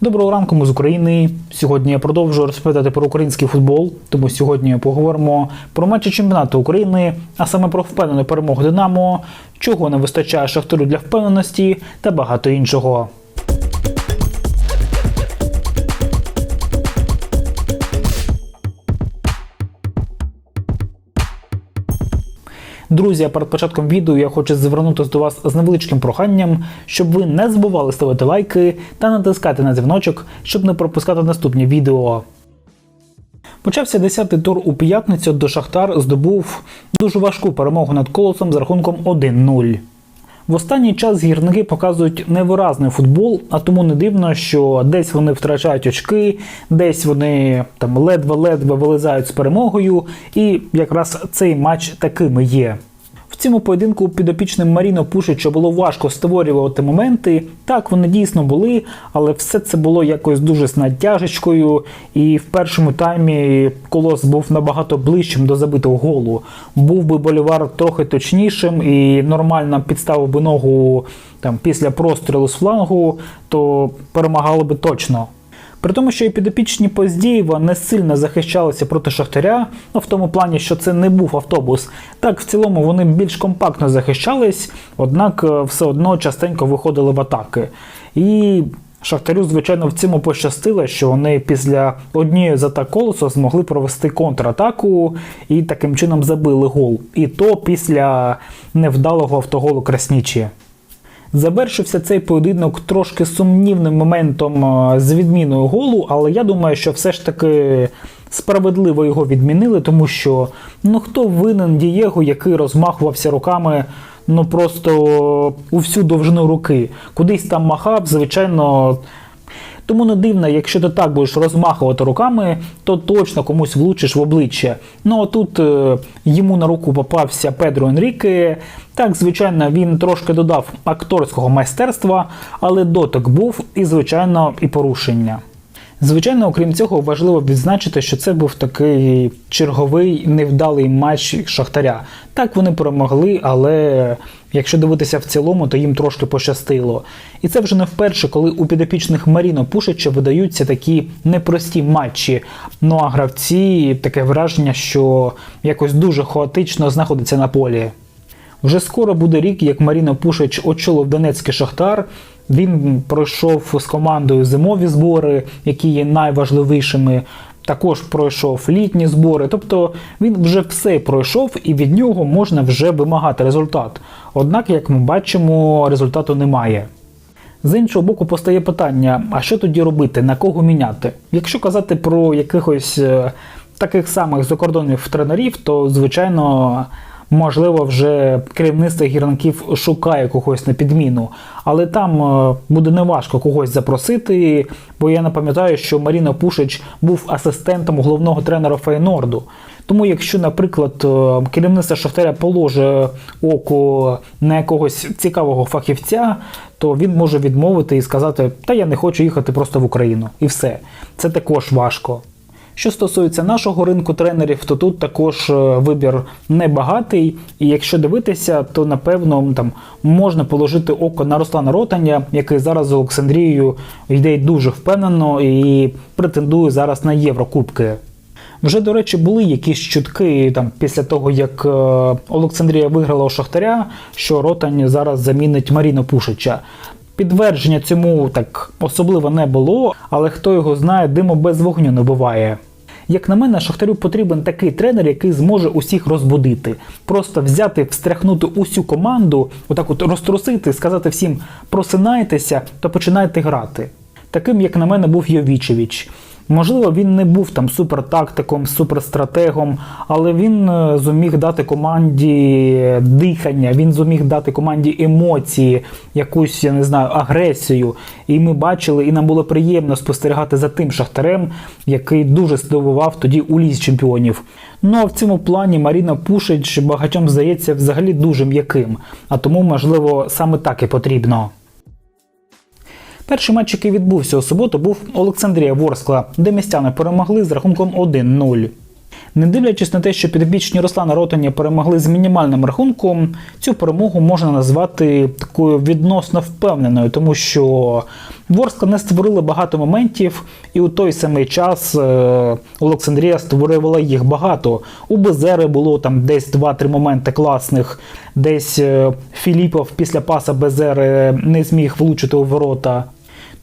Доброго ранку, ми з України. Сьогодні я продовжую розповідати про український футбол. Тому сьогодні поговоримо про матчі чемпіонату України, а саме про впевнену перемогу Динамо, чого не вистачає Шахтарю для впевненості та багато іншого. Друзі, перед початком відео я хочу звернутися до вас з невеличким проханням, щоб ви не забували ставити лайки та натискати на дзвіночок, щоб не пропускати наступні відео. Почався 10-й тур у п'ятницю, до Шахтар здобув дуже важку перемогу над колосом з рахунком 1-0. В останній час гірники показують невиразний футбол, а тому не дивно, що десь вони втрачають очки, десь вони там ледве-ледве вилизають з перемогою, і якраз цей матч такими є. В цьому поєдинку підопічним Маріно Пушича було важко створювати моменти. Так, вони дійсно були, але все це було якось дуже з натяжечкою. І в першому таймі колос був набагато ближчим до забитого голу. Був би болівар трохи точнішим і нормально підставив би ногу там після прострілу з флангу, то перемагали би точно. При тому, що і підопічні Поздієва не сильно захищалися проти Шахтаря, ну в тому плані, що це не був автобус. Так, в цілому вони більш компактно захищались, однак е, все одно частенько виходили в атаки. І Шахтарю, звичайно, в цьому пощастило, що вони після однієї з атак колосу змогли провести контратаку і таким чином забили гол. І то після невдалого автоголу Краснічі. Завершився цей поєдинок трошки сумнівним моментом е, з відміною голу, але я думаю, що все ж таки справедливо його відмінили, тому що ну хто винен Дієго, який розмахувався руками ну просто у всю довжину руки, кудись там махав, звичайно. Тому не дивно, якщо ти так будеш розмахувати руками, то точно комусь влучиш в обличчя. Ну а тут е, йому на руку попався Педро Енріке. Так, звичайно, він трошки додав акторського майстерства, але дотик був і, звичайно, і порушення. Звичайно, окрім цього, важливо відзначити, що це був такий черговий невдалий матч Шахтаря. Так вони перемогли, але якщо дивитися в цілому, то їм трошки пощастило. І це вже не вперше, коли у підопічних Маріно Пушича видаються такі непрості матчі. Ну а гравці таке враження, що якось дуже хаотично знаходяться на полі. Вже скоро буде рік, як Маріно Пушич очолив Донецький Шахтар. Він пройшов з командою зимові збори, які є найважливішими. Також пройшов літні збори. Тобто він вже все пройшов, і від нього можна вже вимагати результат. Однак, як ми бачимо, результату немає. З іншого боку, постає питання: а що тоді робити, на кого міняти? Якщо казати про якихось е, таких самих закордонних тренерів, то звичайно. Можливо, вже керівництво гірників шукає когось на підміну, але там е, буде неважко когось запросити. Бо я не пам'ятаю, що Маріна Пушич був асистентом головного тренера Фейнорду. Тому, якщо, наприклад, е, керівництво Шахтаря положе око на якогось цікавого фахівця, то він може відмовити і сказати: Та я не хочу їхати просто в Україну, і все. Це також важко. Що стосується нашого ринку тренерів, то тут також е, вибір небагатий. І якщо дивитися, то напевно там можна положити око на Руслана Ротаня, який зараз з Олександрією йде дуже впевнено і претендує зараз на Єврокубки. Вже, до речі, були якісь чутки там після того, як е, Олександрія виграла у Шахтаря, що Ротань зараз замінить Маріно Пушича. Підтвердження цьому так особливо не було, але хто його знає, диму без вогню не буває. Як на мене, Шахтарю потрібен такий тренер, який зможе усіх розбудити. Просто взяти, встряхнути усю команду, отак от розтрусити, сказати всім просинайтеся та починайте грати. Таким, як на мене, був Йовічевич. Можливо, він не був там супертактиком, суперстратегом, але він е, зуміг дати команді дихання, він зуміг дати команді емоції, якусь, я не знаю, агресію. І ми бачили, і нам було приємно спостерігати за тим шахтарем, який дуже здивував тоді у лізі чемпіонів. Ну а в цьому плані Маріна Пушич багатьом здається взагалі дуже м'яким, а тому, можливо, саме так і потрібно. Перший матч, який відбувся у суботу, був Олександрія Ворскла, де містяни перемогли з рахунком 1-0. Не дивлячись на те, що підопічні Руслана Ротані перемогли з мінімальним рахунком, цю перемогу можна назвати такою відносно впевненою, тому що Ворскла не створила багато моментів, і у той самий час е, Олександрія створювала їх багато. У Безери було там десь 2-3 моменти класних, десь е, Філіпов після паса Безери не зміг влучити у ворота.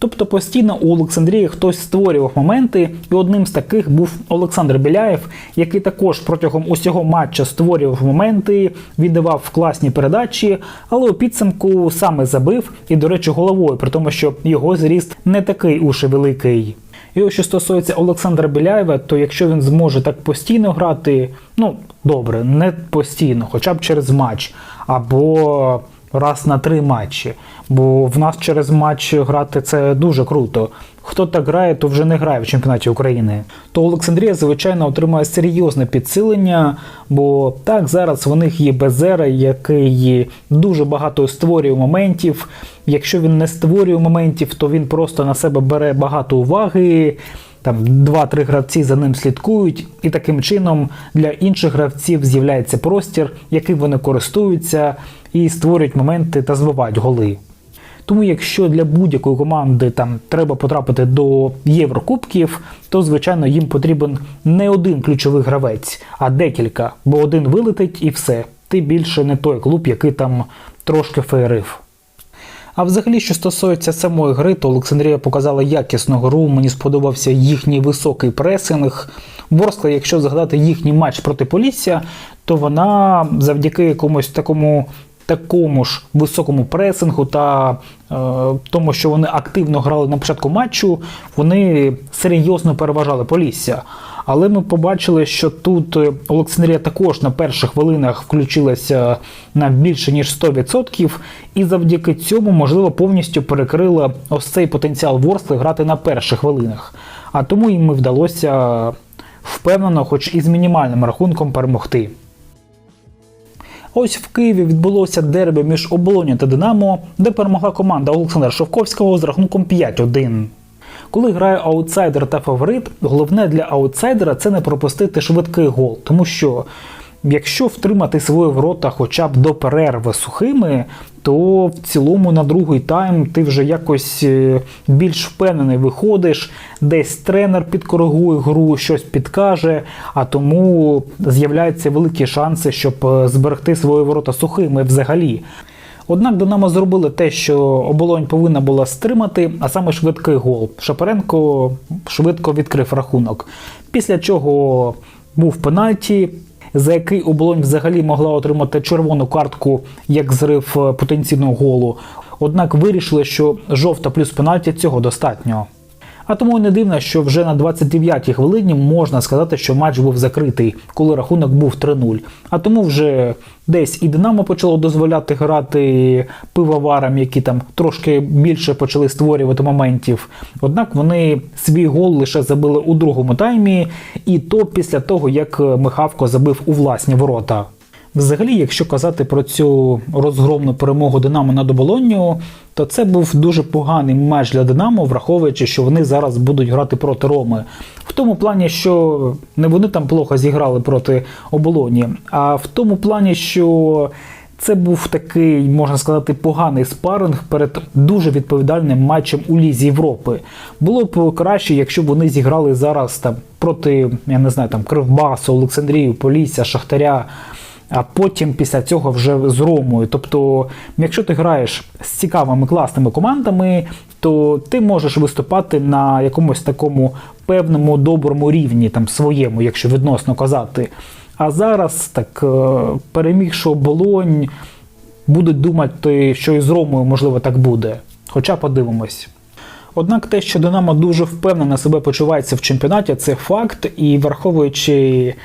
Тобто постійно у Олександрії хтось створював моменти, і одним з таких був Олександр Біляєв, який також протягом усього матча створював моменти, віддавав класні передачі, але у підсумку саме забив і, до речі, головою, при тому, що його зріст не такий уж і великий. І ось що стосується Олександра Біляєва, то якщо він зможе так постійно грати, ну добре, не постійно, хоча б через матч, або раз на три матчі. Бо в нас через матч грати це дуже круто. Хто так грає, то вже не грає в чемпіонаті України. То Олександрія, звичайно, отримає серйозне підсилення, бо так зараз в них є Безера, який дуже багато створює моментів. Якщо він не створює моментів, то він просто на себе бере багато уваги. Там два-три гравці за ним слідкують, і таким чином для інших гравців з'являється простір, яким вони користуються і створюють моменти та збивають голи. Тому, якщо для будь-якої команди там треба потрапити до Єврокубків, то звичайно їм потрібен не один ключовий гравець, а декілька, бо один вилетить і все. Ти більше не той клуб, який там трошки феєрив. А взагалі, що стосується самої гри, то Олександрія показала якісну гру. Мені сподобався їхній високий пресинг. Ворскла, якщо згадати їхній матч проти Полісся, то вона завдяки якомусь такому. Такому ж високому пресингу та е, тому, що вони активно грали на початку матчу, вони серйозно переважали Полісся. Але ми побачили, що тут Олександрія також на перших хвилинах включилася на більше ніж 100%, і завдяки цьому, можливо, повністю перекрила ось цей потенціал Ворсли грати на перших хвилинах. А тому їм вдалося впевнено, хоч і з мінімальним рахунком, перемогти. Ось в Києві відбулося дербі між Оболоню та Динамо, де перемогла команда Олександра Шовковського з рахунком 5-1. Коли грає аутсайдер та фаворит, головне для аутсайдера це не пропустити швидкий гол, тому що якщо втримати свої ворота хоча б до перерви сухими, то в цілому на другий тайм ти вже якось е, більш впевнений виходиш, десь тренер підкоригує гру, щось підкаже, а тому з'являються великі шанси, щоб е, зберегти свої ворота сухими взагалі. Однак Динамо зробили те, що оболонь повинна була стримати, а саме швидкий гол. Шапаренко швидко відкрив рахунок. Після чого був пенальті, за який оболонь взагалі могла отримати червону картку як зрив е, потенційного голу. Однак вирішили, що жовта плюс пенальті цього достатньо. А тому не дивно, що вже на 29-й хвилині можна сказати, що матч був закритий, коли рахунок був 3-0. А тому вже десь і Динамо почало дозволяти грати пивоварам, які там трошки більше почали створювати моментів. Однак вони свій гол лише забили у другому таймі, і то після того, як Михавко забив у власні ворота. Взагалі, якщо казати про цю розгромну перемогу Динамо над Оболонню, то це був дуже поганий матч для Динамо, враховуючи, що вони зараз будуть грати проти Роми. В тому плані, що не вони там плохо зіграли проти Оболоні, а в тому плані, що це був такий, можна сказати, поганий спаринг перед дуже відповідальним матчем у Лізі Європи. Було б краще, якщо б вони зіграли зараз там проти, я не знаю, там Кривбасу, Олександрію, Полісся, Шахтаря а потім після цього вже з Ромою. Тобто, якщо ти граєш з цікавими класними командами, то ти можеш виступати на якомусь такому певному доброму рівні, там своєму, якщо відносно казати. А зараз так е, перемігши оболонь, будуть думати, що і з Ромою, можливо, так буде. Хоча подивимось. Однак те, що Динамо дуже впевнено себе почувається в чемпіонаті, це факт, і враховуючи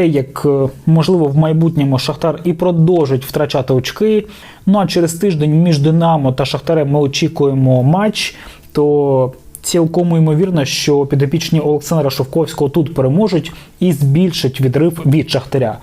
те, як е, можливо в майбутньому Шахтар і продовжить втрачати очки. Ну а через тиждень між Динамо та Шахтарем ми очікуємо матч, то цілком ймовірно, що підопічні Олександра Шовковського тут переможуть і збільшать відрив від Шахтаря.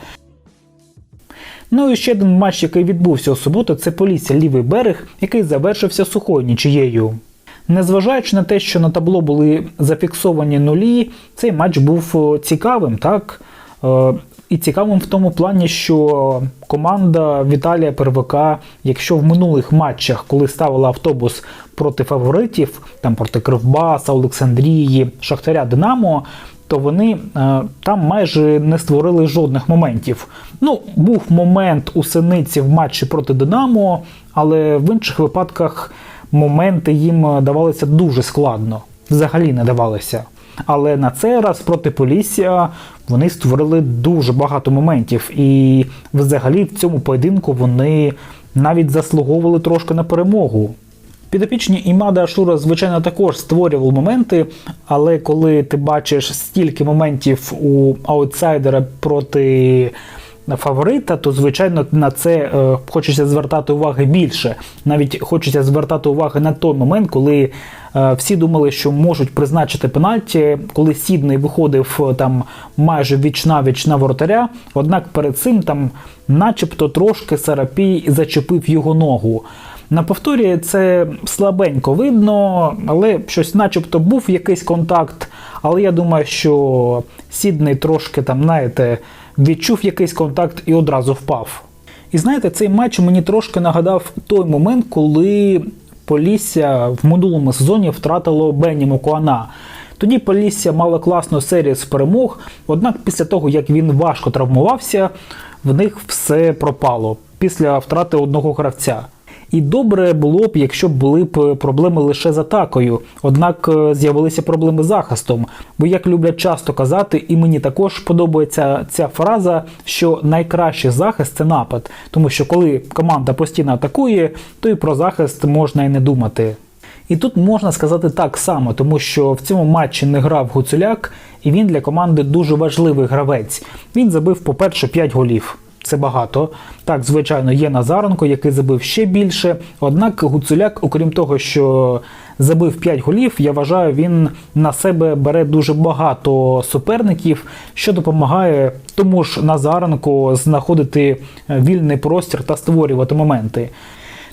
Ну і ще один матч, який відбувся у суботу, це Полісся лівий берег, який завершився сухою нічиєю. Незважаючи на те, що на табло були зафіксовані нулі, цей матч був цікавим, так? Е, І цікавим в тому плані, що команда Віталія Первака, якщо в минулих матчах, коли ставила автобус проти фаворитів, там проти Кривбаса, Олександрії, Шахтаря Динамо, то вони е, там майже не створили жодних моментів. Ну, був момент у синиці в матчі проти Динамо, але в інших випадках моменти їм давалися дуже складно, взагалі не давалися. Але на цей раз проти Полісся вони створили дуже багато моментів, і взагалі в цьому поєдинку вони навіть заслуговували трошки на перемогу. Підопічні Імада Ашура, звичайно, також створювали моменти, але коли ти бачиш стільки моментів у аутсайдера проти фаворита, то звичайно на це е, хочеться звертати уваги більше. Навіть хочеться звертати уваги на той момент, коли е, всі думали, що можуть призначити пенальті, коли Сідний виходив е, там майже віч навіч на воротаря. Однак перед цим там, начебто, трошки Сарапій зачепив його ногу. На повторі це слабенько видно, але щось, начебто, був якийсь контакт. Але я думаю, що Сідний трошки там, знаєте, відчув якийсь контакт і одразу впав. І знаєте, цей матч мені трошки нагадав той момент, коли Полісся в минулому сезоні втратило Бенні Мокуана. Тоді Полісся мала класну серію з перемог, однак після того, як він важко травмувався, в них все пропало після втрати одного гравця. І добре було б, якщо б були б проблеми лише з атакою, однак е, з'явилися проблеми з захистом. Бо як люблять часто казати, і мені також подобається ця фраза, що найкращий захист це напад, тому що коли команда постійно атакує, то і про захист можна і не думати. І тут можна сказати так само, тому що в цьому матчі не грав Гуцуляк, і він для команди дуже важливий гравець. Він забив, по-перше, 5 голів. Це багато. Так, звичайно, є Назаренко, який забив ще більше. Однак Гуцуляк, окрім того, що забив 5 голів, я вважаю, він на себе бере дуже багато суперників, що допомагає тому ж Назаренко знаходити вільний простір та створювати моменти.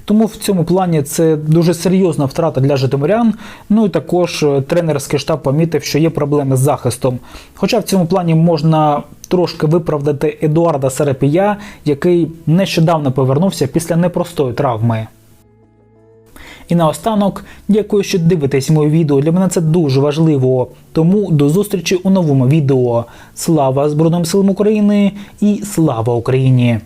Тому в цьому плані це дуже серйозна втрата для житомирян. Ну і також е, тренерський штаб помітив, що є проблеми з захистом. Хоча в цьому плані можна трошки виправдати Едуарда Серепія, який нещодавно повернувся після непростої травми. І наостанок, дякую, що дивитесь моє відео. Для мене це дуже важливо. Тому до зустрічі у новому відео. Слава Збройним силам України і слава Україні!